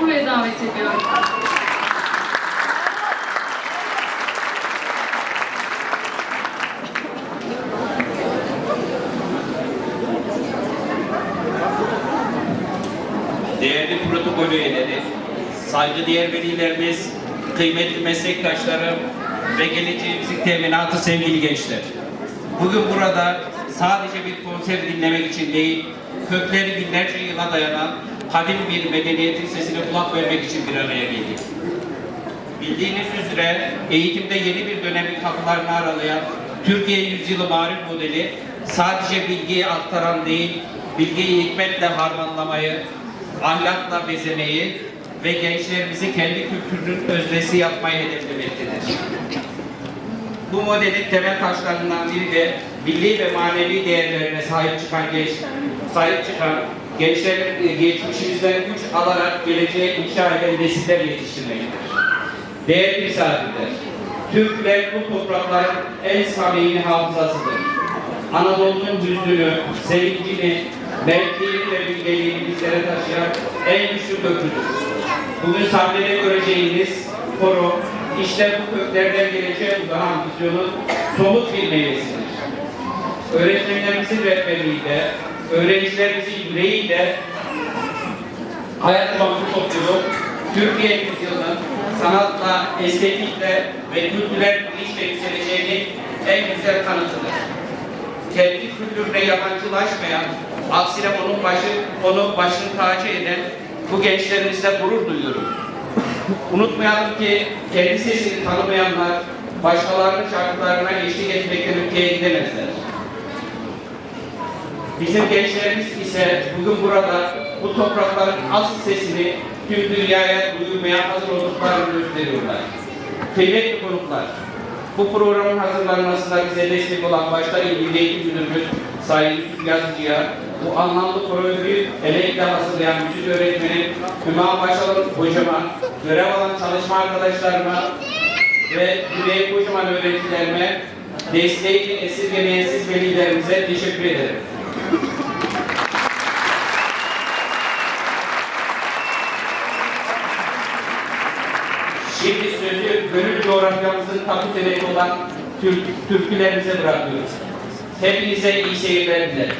Buraya davet ediyorum. değerli protokol üyeleri, saygıdeğer velilerimiz, kıymetli meslektaşlarım ve geleceğimizin teminatı sevgili gençler. Bugün burada sadece bir konser dinlemek için değil, kökleri binlerce yıla dayanan kadim bir medeniyetin sesine kulak vermek için bir araya geldik. Bildiğiniz üzere eğitimde yeni bir dönemin kapılarını aralayan Türkiye Yüzyılı Marif Modeli sadece bilgiyi aktaran değil, bilgiyi hikmetle harmanlamayı, ahlakla bezemeyi ve gençlerimizi kendi kültürünün öznesi yapmayı hedeflemektedir. Bu modelin temel taşlarından biri de milli ve manevi değerlerine sahip çıkan genç, sahip çıkan gençlerin e, geçmişimizden güç alarak geleceğe inşa eden nesiller yetiştirmektedir. Değerli misafirler, Türkler bu toprakların en samimi hafızasıdır. Anadolu'nun hüznünü, sevincini, mertliğini ve bilgeliğini bizlere taşıyan en güçlü köprüdür. Bugün sahnede göreceğiniz koro, işte bu köklerden geleceğe uzanan vizyonun somut bir meyvesidir. Öğretmenlerimizin rehberliğiyle, öğrencilerimizin yüreğiyle hayat bu topluluğu Türkiye yüzyılının sanatla, estetikle ve kültürel bilinçle yükseleceğinin en güzel kanıtıdır. Kendi kültürüne yabancılaşmayan, aksine onun başı, onu başını tacı eden bu gençlerimizle gurur duyuyorum. Unutmayalım ki kendi sesini tanımayanlar başkalarının şarkılarına eşlik etmekten ülkeye gidemezler. Bizim gençlerimiz ise bugün burada bu toprakların asıl sesini tüm dünyaya duyurmaya hazır olduklarını gösteriyorlar. Kıymetli konuklar, bu programın hazırlanmasında bize destek olan başta İl Milli Eğitim Müdürümüz Sayın Yusuf Yazıcı'ya, bu anlamlı programı emekle hazırlayan müzik öğretmeni Hüma Başalan hocama, görev alan çalışma arkadaşlarıma ve Güney Kocaman öğrencilerime, desteğini esirgemeyen siz velilerimize teşekkür ederim. Şimdi sözü gönül coğrafyamızın tapu olan Türk, türkülerimize bırakıyoruz. Hepinize iyi seyirler dilerim.